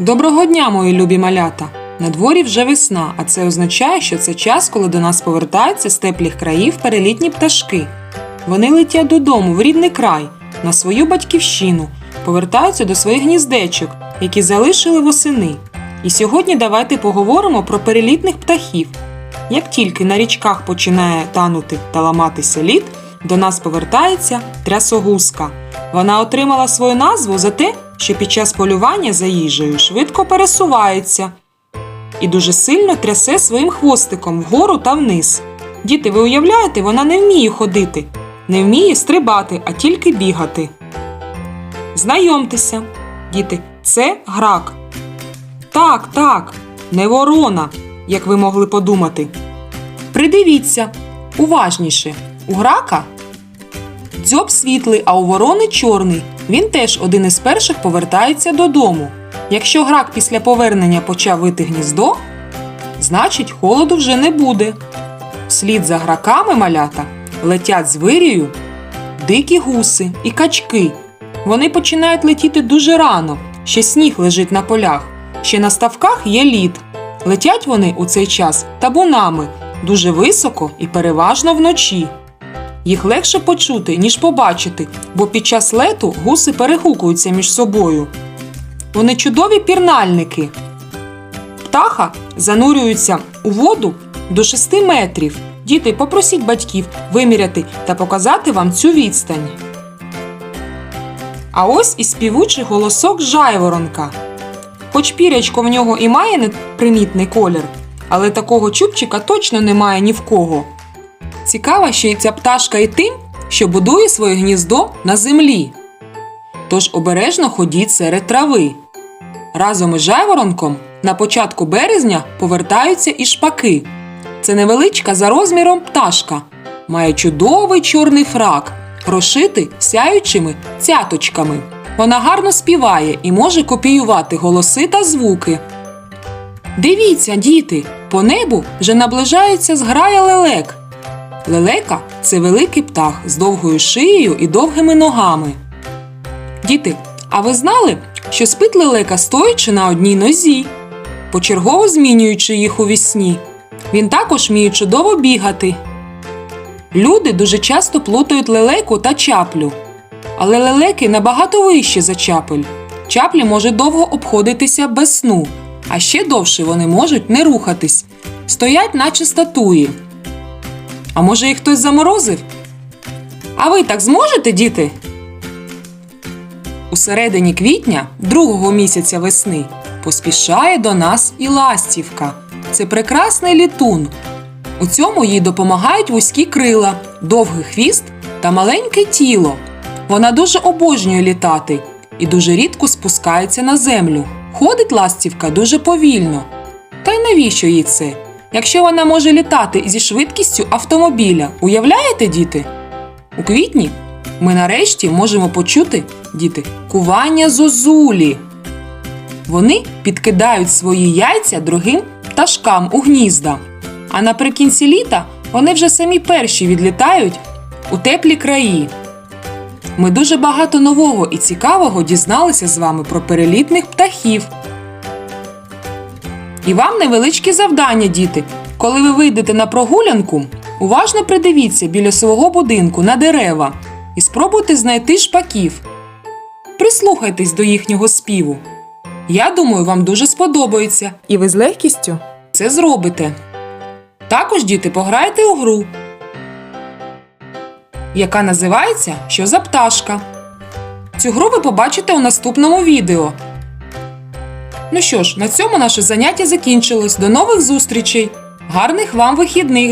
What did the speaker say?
Доброго дня, мої любі малята! На дворі вже весна, а це означає, що це час, коли до нас повертаються з теплих країв перелітні пташки. Вони летять додому в рідний край, на свою батьківщину, повертаються до своїх гніздечок, які залишили восени. І сьогодні давайте поговоримо про перелітних птахів. Як тільки на річках починає танути та ламатися лід, до нас повертається трясогузка. Вона отримала свою назву за те, що під час полювання за їжею швидко пересувається і дуже сильно трясе своїм хвостиком вгору та вниз. Діти, ви уявляєте, вона не вміє ходити, не вміє стрибати, а тільки бігати. Знайомтеся, діти, це грак. Так, так, не ворона, як ви могли подумати. Придивіться уважніше. У грака дзьоб світлий, а у ворони чорний. Він теж один із перших повертається додому. Якщо грак після повернення почав вити гніздо, значить холоду вже не буде. Вслід за граками малята летять з вирію дикі гуси і качки. Вони починають летіти дуже рано, ще сніг лежить на полях, ще на ставках є лід. Летять вони у цей час табунами дуже високо і переважно вночі. Їх легше почути, ніж побачити, бо під час лету гуси перегукуються між собою. Вони чудові пірнальники. Птаха занурюються у воду до 6 метрів. Діти, попросіть батьків виміряти та показати вам цю відстань. А ось і співучий голосок жайворонка. Хоч пірячко в нього і має непримітний колір, але такого чубчика точно немає ні в кого. Цікава ще й ця пташка і тим, що будує своє гніздо на землі. Тож обережно ходіть серед трави. Разом із жайворонком на початку березня повертаються і шпаки. Це невеличка за розміром пташка. Має чудовий чорний фрак, розшитий сяючими цяточками. Вона гарно співає і може копіювати голоси та звуки. Дивіться, діти, по небу вже наближається зграя лелек. Лелека це великий птах з довгою шиєю і довгими ногами. Діти, а ви знали, що спить лелека стоячи на одній нозі, почергово змінюючи їх у вісні? Він також вміє чудово бігати. Люди дуже часто плутають лелеку та чаплю. Але лелеки набагато вищі за чапель. Чаплі можуть довго обходитися без сну, а ще довше вони можуть не рухатись, стоять, наче статуї. А може їх хтось заморозив? А ви так зможете, діти? У середині квітня, другого місяця весни, поспішає до нас і ластівка. Це прекрасний літун. У цьому їй допомагають вузькі крила, довгий хвіст та маленьке тіло. Вона дуже обожнює літати і дуже рідко спускається на землю. Ходить ластівка дуже повільно. Та й навіщо їй це? Якщо вона може літати зі швидкістю автомобіля, уявляєте, діти? У квітні ми нарешті можемо почути, діти, кування зозулі. Вони підкидають свої яйця другим пташкам у гнізда. А наприкінці літа вони вже самі перші відлітають у теплі краї. Ми дуже багато нового і цікавого дізналися з вами про перелітних птахів. І вам невеличке завдання, діти. Коли ви вийдете на прогулянку, уважно придивіться біля свого будинку на дерева і спробуйте знайти шпаків. Прислухайтесь до їхнього співу. Я думаю, вам дуже сподобається, і ви з легкістю це зробите. Також, діти, пограйте у гру, яка називається Що за пташка. Цю гру ви побачите у наступному відео. Ну що ж, на цьому наше заняття закінчилось. До нових зустрічей! Гарних вам вихідних!